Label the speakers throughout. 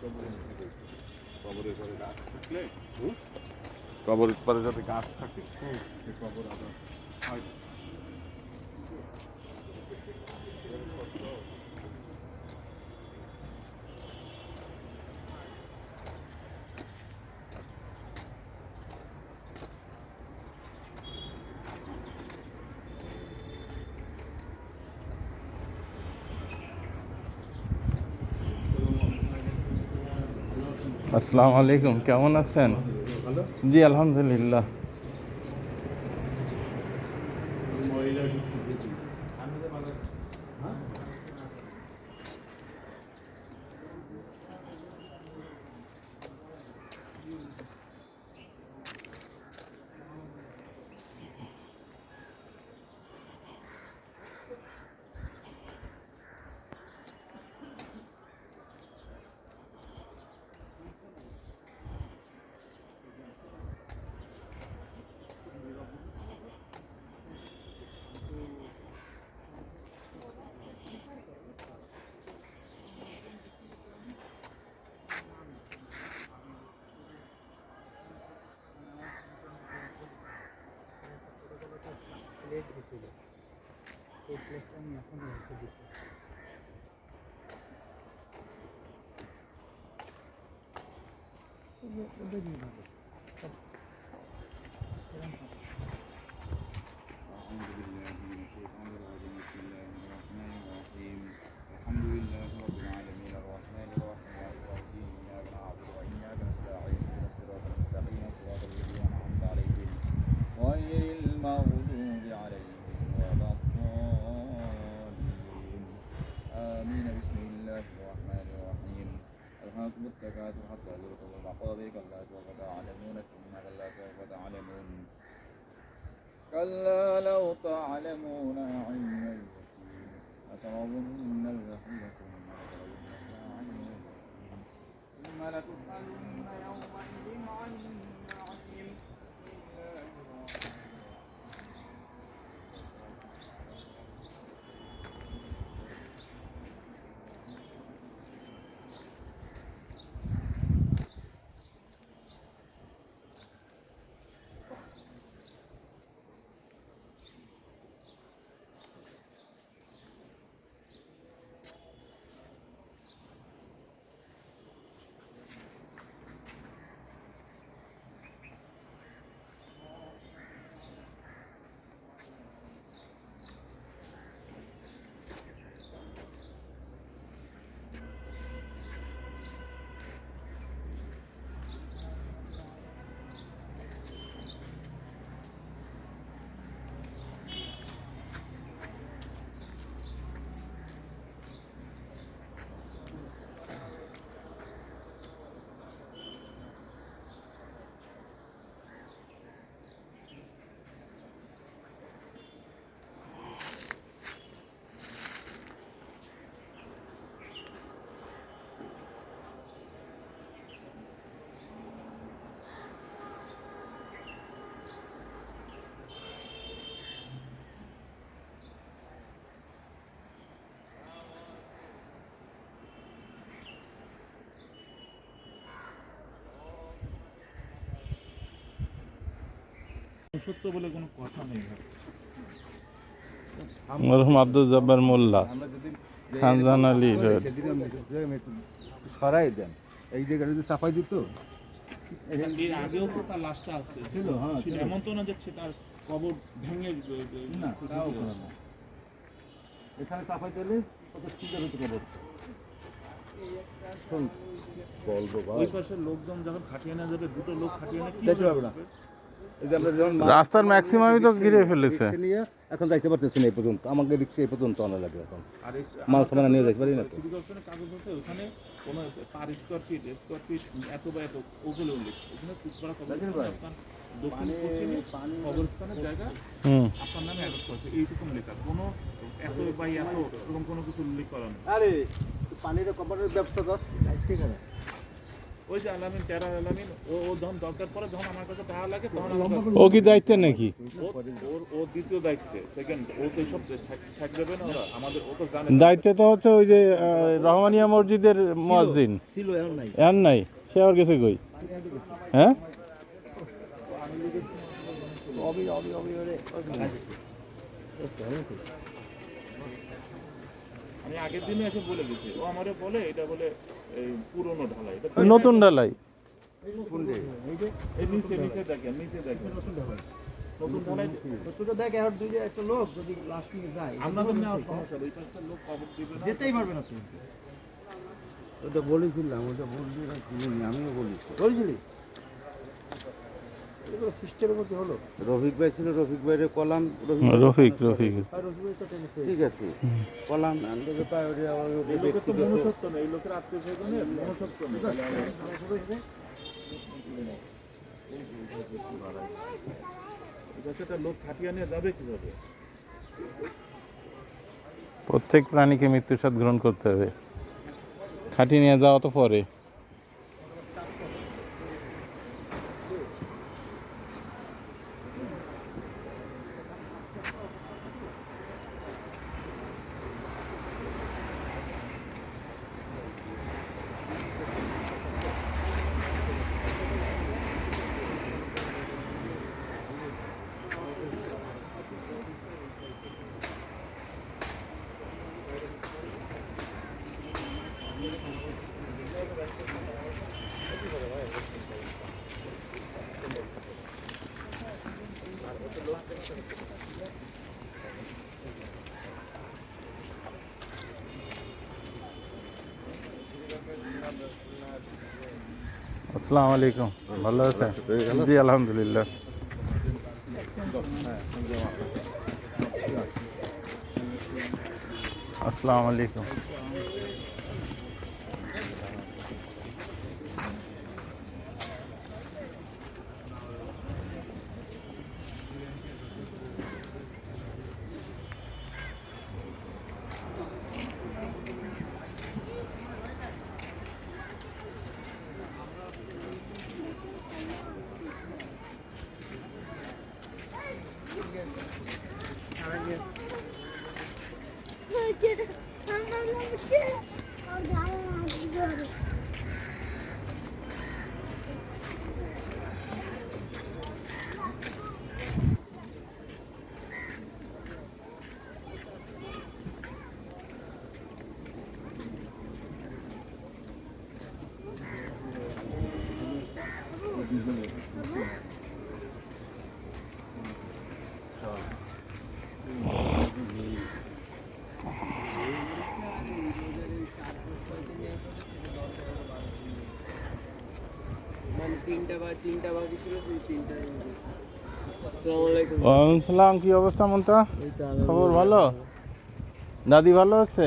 Speaker 1: কবরের পরে গাছ থাকলে কবরের পরে যাতে গাছ থাকে কবর আবার হয়।
Speaker 2: আসসালামু আলাইকুম কেমন আছেন? জি আলহামদুলিল্লাহ।
Speaker 1: প্লেট রেখে দেয় এই প্লেটটা আমি এখন রেখে দিচ্ছি ওদের নিয়ে كلا سوف تعلمون ثم كلا سوف تعلمون. كلا لو تعلمون علم اليقين لترون الجحيم ثم لتسألن يومئذ عن
Speaker 3: সত্য বলে কোনো কথা নেই
Speaker 2: মরহুম আব্দুল জব্বার মোল্লা খানজান আলী রোড।
Speaker 4: সরাই দেন। এই জায়গাটা যদি সাফাই দিত?
Speaker 3: এর আগেও তো তার লাশটা আছে।
Speaker 4: ছিল, হ্যাঁ,
Speaker 3: ছিল।
Speaker 4: ছিল।
Speaker 3: এমন তো না যে তার কবর ভেঙে
Speaker 4: না তাও না। এখানে সাফাই দিলে কত সুন্দর হতে পারব বলব
Speaker 3: ওই পাশের লোকজন যখন খাটিয়ে না যাবে দুটো লোক খাটিয়ে না কি
Speaker 4: পারবে না।
Speaker 2: রাস্তার ম্যাক্সিমামই তো ঘিরে ফেলেছে।
Speaker 4: নিয়ে এখন যাইতে পারতেছি না এই পর্যন্ত। আমাকে রিক্সা এই পর্যন্ত আনা লাগে এখন।
Speaker 3: আর
Speaker 4: মাল সামান নিয়ে যাইতে পারি না তো।
Speaker 3: কাগজ আছে ওখানে কোনো per square feet square feet এত বা এত ওগুলো উল্লেখ। ওখানে টুকরা দক্ষিণ পশ্চিমে কবরস্থানের জায়গা আপনার নামে অ্যাডপ্ট করেছে। এইটুকু লেখা কোনো এত বা এত এরকম কোনো কিছু উল্লেখ করা নেই।
Speaker 4: আরে পানির কপারের ব্যবস্থা কর ঠিক আছে।
Speaker 3: ওই যে আলামিন তেরা আলামিন ও ও যখন দরকার পড়ে যখন আমার কাছে টাকা লাগে তখন
Speaker 2: ও কি দায়িত্বে নাকি
Speaker 3: ও- ওর ও দ্বিতীয় দায়িত্বে সেকেন্ড ও তো সব ছাক দেবে না ওরা আমাদের ও তো জানে
Speaker 2: দায়িত্বে তো হচ্ছে ওই যে রহমানিয়া মসজিদের মসজিদ
Speaker 4: ছিল এখন নাই
Speaker 2: এর নাই সে আবার গেছে কই হ্যাঁ
Speaker 3: আমি আগের দিনে এসে বলে গেছি ও আমারে বলে এটা বলে এই পুরনো ঢালাই। এটা
Speaker 2: নতুন
Speaker 3: এই নিচে নিচে দেখেন নিচে দেখেন। নতুন ঢালাই।
Speaker 5: তোকে দেখ আর দুই একটা লোক যদি লাস্ট মিনিট যায়
Speaker 3: নেওয়ার সমস্যা ওই লোক দিবে
Speaker 5: যেতেই পারবে না
Speaker 6: ওটা বলেছিলাম ওটা না আমিও বলেছি।
Speaker 5: বলেছিলি? সিস্টেমের মধ্যে হলো?
Speaker 6: রফিক ভাই ছিল রফিক ভাইয়ের কলাম রফিক
Speaker 2: রফিক রফিক
Speaker 6: ঠিক আছে। কলাম
Speaker 3: মনুষ্যত্ব নেই লোকের আত্মীয় স্বজনের মনুষ্যত্ব নেই। লোক খাটিয়ে নিয়ে যাবে কীভাবে?
Speaker 2: প্রত্যেক প্রাণীকে মৃত্যুর সাথ গ্রহণ করতে হবে। খাটিয়ে নিয়ে যাওয়া তো পরে। আসসালামু আলাইকুম ভালো আছেন জি আলহামদুলিল্লাহ আসসালামু আলাইকুম
Speaker 7: তিনটা বা তিনটা বাকি ছিল সেই তিনটা
Speaker 2: ওয়ালাইকুম সালাম কি অবস্থা মন্তা? খবর ভালো? দাদি ভালো আছে?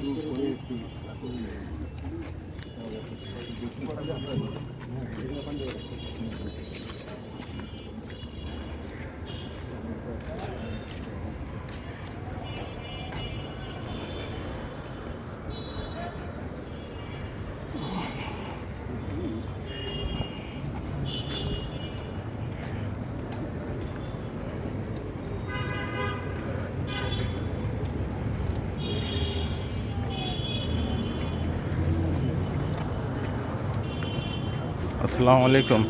Speaker 4: করে
Speaker 2: আসসালামু আলাইকুম।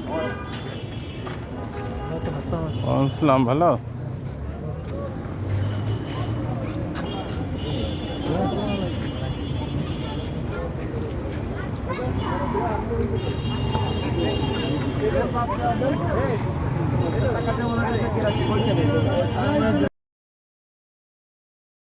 Speaker 2: আসসালাম ভালো?